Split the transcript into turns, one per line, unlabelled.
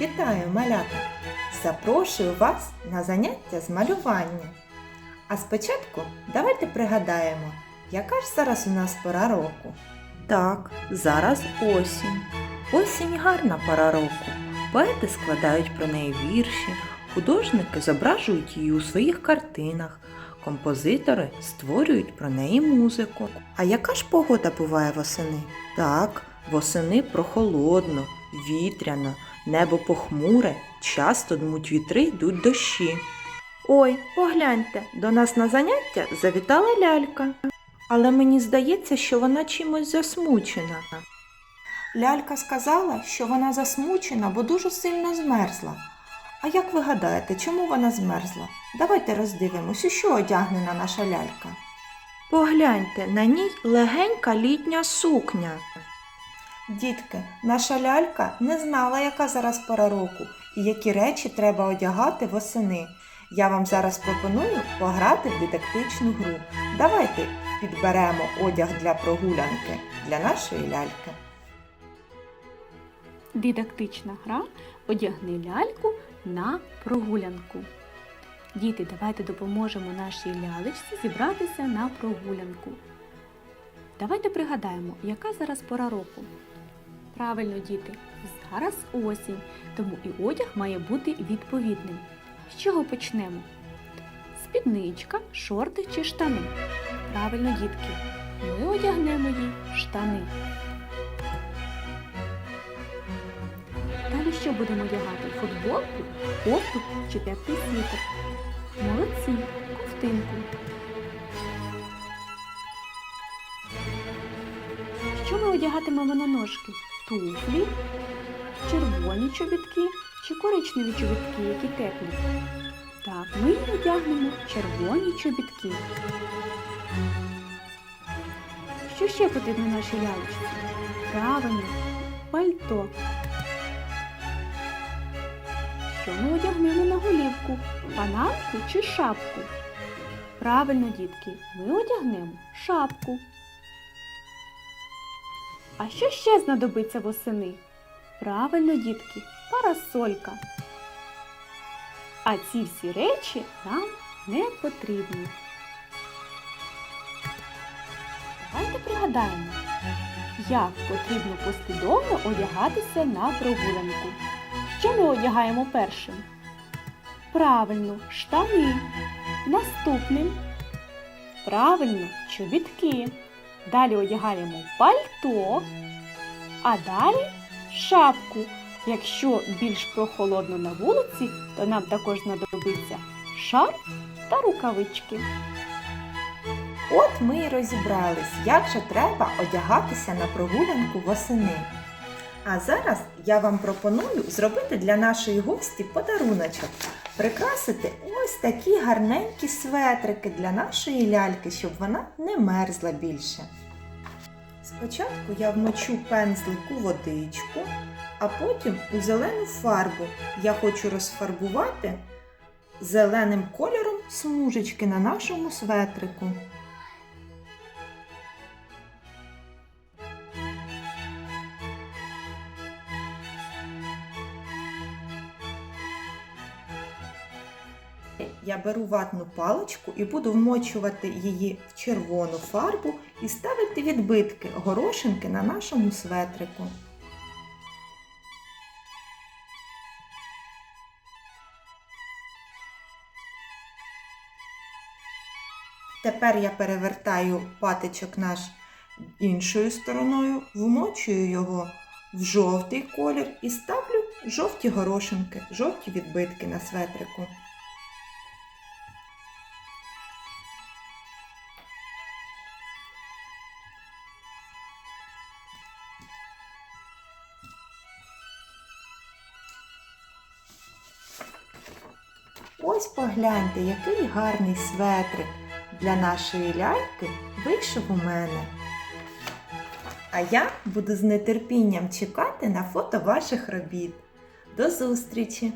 Вітаю, малята! Запрошую вас на заняття з малювання. А спочатку давайте пригадаємо, яка ж зараз у нас пора року. Так, зараз осінь. Осінь гарна пора року. Поети складають про неї вірші, художники зображують її у своїх картинах, композитори створюють про неї музику. А яка ж погода буває восени? Так, восени прохолодно, вітряно, небо похмуре, часто дмуть вітри йдуть дощі. Ой, погляньте, до нас на заняття завітала лялька. Але мені здається, що вона чимось засмучена. Лялька сказала, що вона засмучена, бо дуже сильно змерзла. А як ви гадаєте, чому вона змерзла? Давайте роздивимось, у що одягнена наша лялька. Погляньте, на ній легенька літня сукня. Дітки, наша лялька не знала, яка зараз пора року і які речі треба одягати восени. Я вам зараз пропоную пограти в дидактичну гру. Давайте підберемо одяг для прогулянки для нашої ляльки.
Дидактична гра одягни ляльку на прогулянку. Діти, давайте допоможемо нашій лялечці зібратися на прогулянку. Давайте пригадаємо, яка зараз пора року. Правильно, діти, зараз осінь, тому і одяг має бути відповідним. З чого почнемо? Спідничка, шорти чи штани? Правильно, дітки, ми одягнемо їй штани. Далі що будемо одягати? Футболку, кофту чи п'ятий світер? Молодці, ковтинку. Що ми одягатимемо на ножки? Туфлі, червоні чобітки чи коричневі чобітки, які теплі? Так, ми одягнемо червоні чобітки. Що ще потрібно нашій лялечці? Правильно, пальто. Що ми одягнемо на голівку? Панамку чи шапку? Правильно, дітки, ми одягнемо шапку. А що ще знадобиться восени? Правильно, дітки, парасолька. А ці всі речі нам не потрібні. Давайте пригадаємо, як потрібно послідовно одягатися на прогулянку. Що ми одягаємо першим? Правильно, штани. Наступним. Правильно, чобітки. Далі одягаємо пальто, а далі шапку. Якщо більш прохолодно на вулиці, то нам також знадобиться шарф та рукавички.
От ми і розібрались, як же треба одягатися на прогулянку восени. А зараз я вам пропоную зробити для нашої гості подаруночок. Прикрасити ось такі гарненькі светрики для нашої ляльки, щоб вона не мерзла більше. Спочатку я вмочу пензлик у водичку, а потім у зелену фарбу. Я хочу розфарбувати зеленим кольором смужечки на нашому светрику. Я беру ватну паличку і буду вмочувати її в червону фарбу і ставити відбитки горошинки на нашому светрику. Тепер я перевертаю патичок наш іншою стороною, вмочую його в жовтий колір і ставлю жовті горошинки, жовті відбитки на светрику. Ось погляньте, який гарний светрик для нашої ляльки вийшов у мене. А я буду з нетерпінням чекати на фото ваших робіт. До зустрічі!